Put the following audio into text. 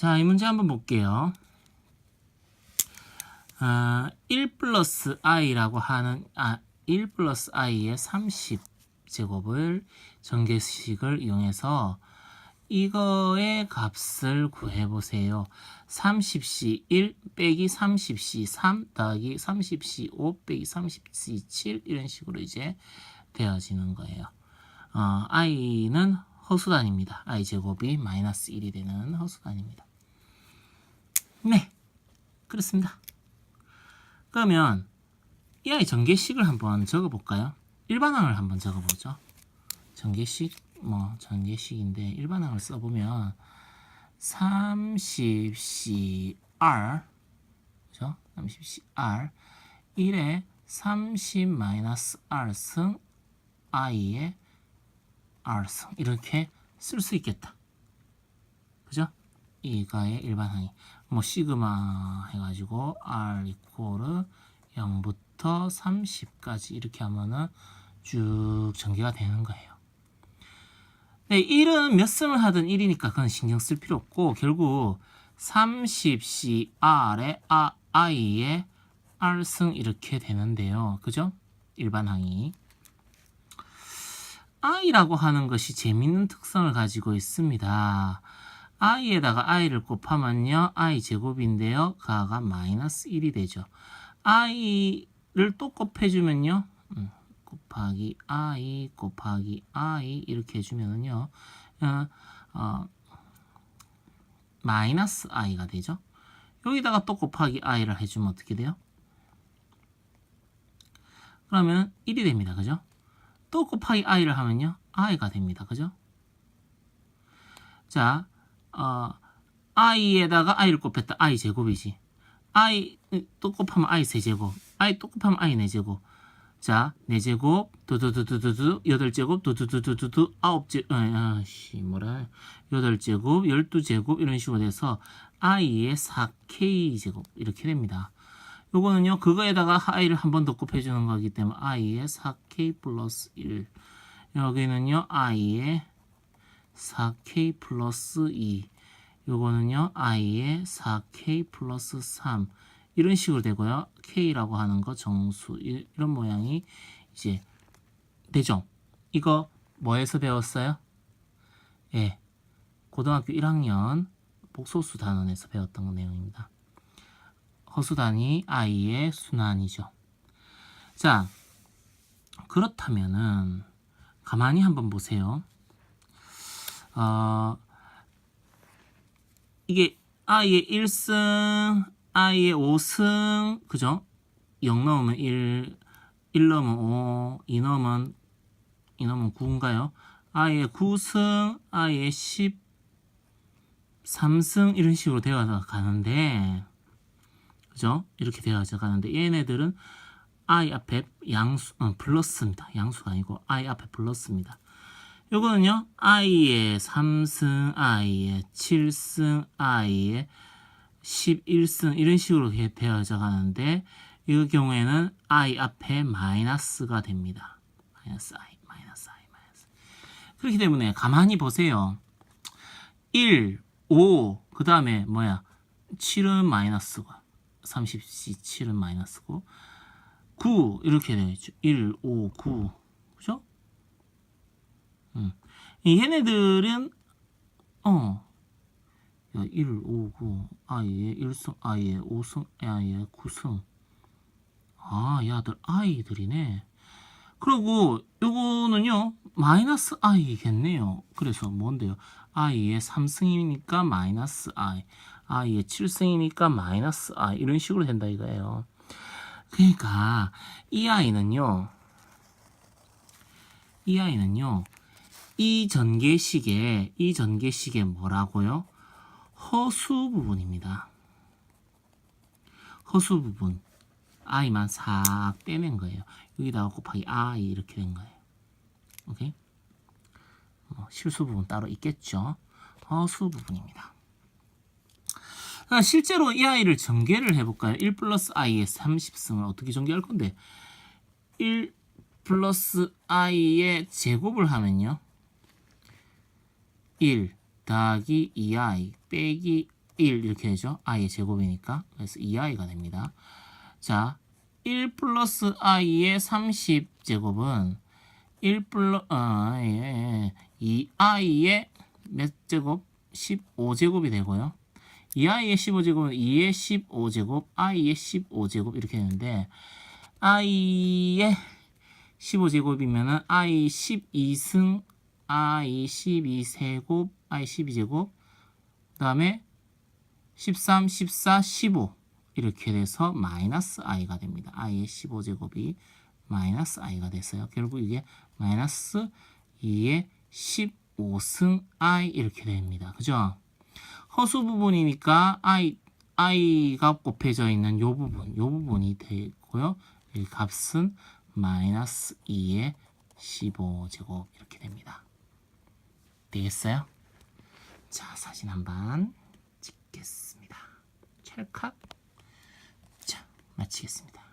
자, 이 문제 한번 볼게요. 아, 1 플러스 i라고 하는, 아, 1 플러스 i의 30제곱을 전개식을 이용해서 이거의 값을 구해보세요. 30C 1 빼기 30C 3 더하기 30C 5 빼기 30C 7 이런 식으로 이제 되어지는 거예요. 어, i는 허수단입니다. i 제곱이 마이너스 1이 되는 허수단입니다. 네, 그렇습니다. 그러면 이 아이 전개식을 한번 적어볼까요? 일반항을 한번 적어보죠. 전개식 뭐 전개식인데 일반항을 써보면 30CR 그죠? 30CR 1에 30 마이너스 R승 I의 R승 이렇게 쓸 수 있겠다. 그죠? 이가의 일반항이 뭐 시그마 해가지고 R 이코르 0부터 30까지 이렇게 하면은 쭉 전개가 되는 거예요. 네, 1은 몇 승을 하든 1이니까 그건 신경 쓸 필요 없고 결국 30CR의 아, I의 R승 이렇게 되는데요. 그죠? 일반 항이. i라고 하는 것이 재밌는 특성을 가지고 있습니다. I에다가 i를 곱하면요. i 제곱인데요. 가가 마이너스 1이 되죠. i를 또 곱해주면요. 음, 곱하기 i 곱하기 i 이렇게 해주면은요. 어, 어, 마이너스 i가 되죠. 여기다가 또 곱하기 i를 해주면 어떻게 돼요? 그러면 1이 됩니다. 그죠? 또 곱하기 i를 하면요. i가 됩니다. 그죠? 자, 어, i에다가 i를 곱했다. i 제곱이지. i 또 곱하면 i 세제곱. i 또 곱하면 i 네제곱. 자, 네제곱, 두두두두두두, 여덟제곱, 두두두두두두, 아홉제, 아, 씨, 뭐라, 여덟제곱, 열두제곱, 이런 식으로 돼서 i의 4k제곱, 이렇게 됩니다. 요거는요, 그거에다가 i를 한 번 더 곱해주는 거기 때문에 i의 4k 플러스 1. 여기는요, i의 4k 플러스 2. 요거는요, i의 4k 플러스 3. 이런 식으로 되고요. k라고 하는 거 정수. 이런 모양이 이제 되죠. 이거 뭐에서 배웠어요? 예. 고등학교 1학년 복소수 단원에서 배웠던 내용입니다. 허수단이 i의 순환이죠. 자, 그렇다면은 가만히 한번 보세요. 어, 이게 i의 1승, i의 5승, 그죠? 0 넣으면 1, 1 넣으면 5, 2 넣으면 2 넣으면 9인가요? i의 9승, i의 13승 이런 식으로 되어 가는데 그죠? 이렇게 되어져 가는데 얘네들은 i 앞에 양수 어, 플러스입니다. 양수가 아니고 i 앞에 플러스입니다. 요거는요. i의 3승, i의 7승, i의 11승 이런 식으로 되어져 가는데 이 경우에는 i 앞에 마이너스가 됩니다. 마이너스 i, 마이너스 i, 마이너스. 그렇기 때문에 가만히 보세요. 1, 5, 그 다음에 뭐야? 7은 마이너스고 30C 7은 마이너스고 9 이렇게 되겠죠. 1, 5, 9 그죠? 음. 이 얘네들은 어 야, 1, 5, 9 아예 1승 아예 5승 아예 9승 아 야들 아이들이네 그리고 요거는요 마이너스 i겠네요 그래서 뭔데요 i의 3승이니까 마이너스 i i의 7승이니까 마이너스 i 이런 식으로 된다 이거예요. 그러니까 이 i는요. 이 i는요. 이 전개식에 이 전개식에 뭐라고요? 허수 부분입니다. 허수 부분 i만 싹 빼낸 거예요. 여기다가 곱하기 i 이렇게 된 거예요. 오케이? 뭐 실수 부분 따로 있겠죠. 허수 부분입니다. 아, 실제로 이 아이를 전개를 해볼까요? 1 플러스 i의 30승을 어떻게 전개할 건데 1 플러스 i의 제곱을 하면요 1 더하기 2i 빼기 1 이렇게 되죠. i의 제곱이니까. 그래서 2i가 됩니다. 자, 1 플러스 i의 30 제곱은 1 플러, 어, 예, 2i의 몇 제곱? 15제곱이 되고요. 2i의 15제곱은 2의 15제곱, i의 15제곱 이렇게 되는데 i의 15제곱이면은 i 12승, i 12세곱, i 12제곱, 그 다음에 13, 14, 15 이렇게 돼서 마이너스 i가 됩니다. i의 15제곱이 마이너스 i가 됐어요. 결국 이게 마이너스 2의 15승 i 이렇게 됩니다. 그죠? 허수 부분이니까 i, i가 곱해져 있는 요 부분, 요 부분이 되고요. 이 값은 마이너스 2의 15제곱 이렇게 됩니다. 되겠어요? 자, 사진 한번 찍겠습니다. 찰칵. 자, 마치겠습니다.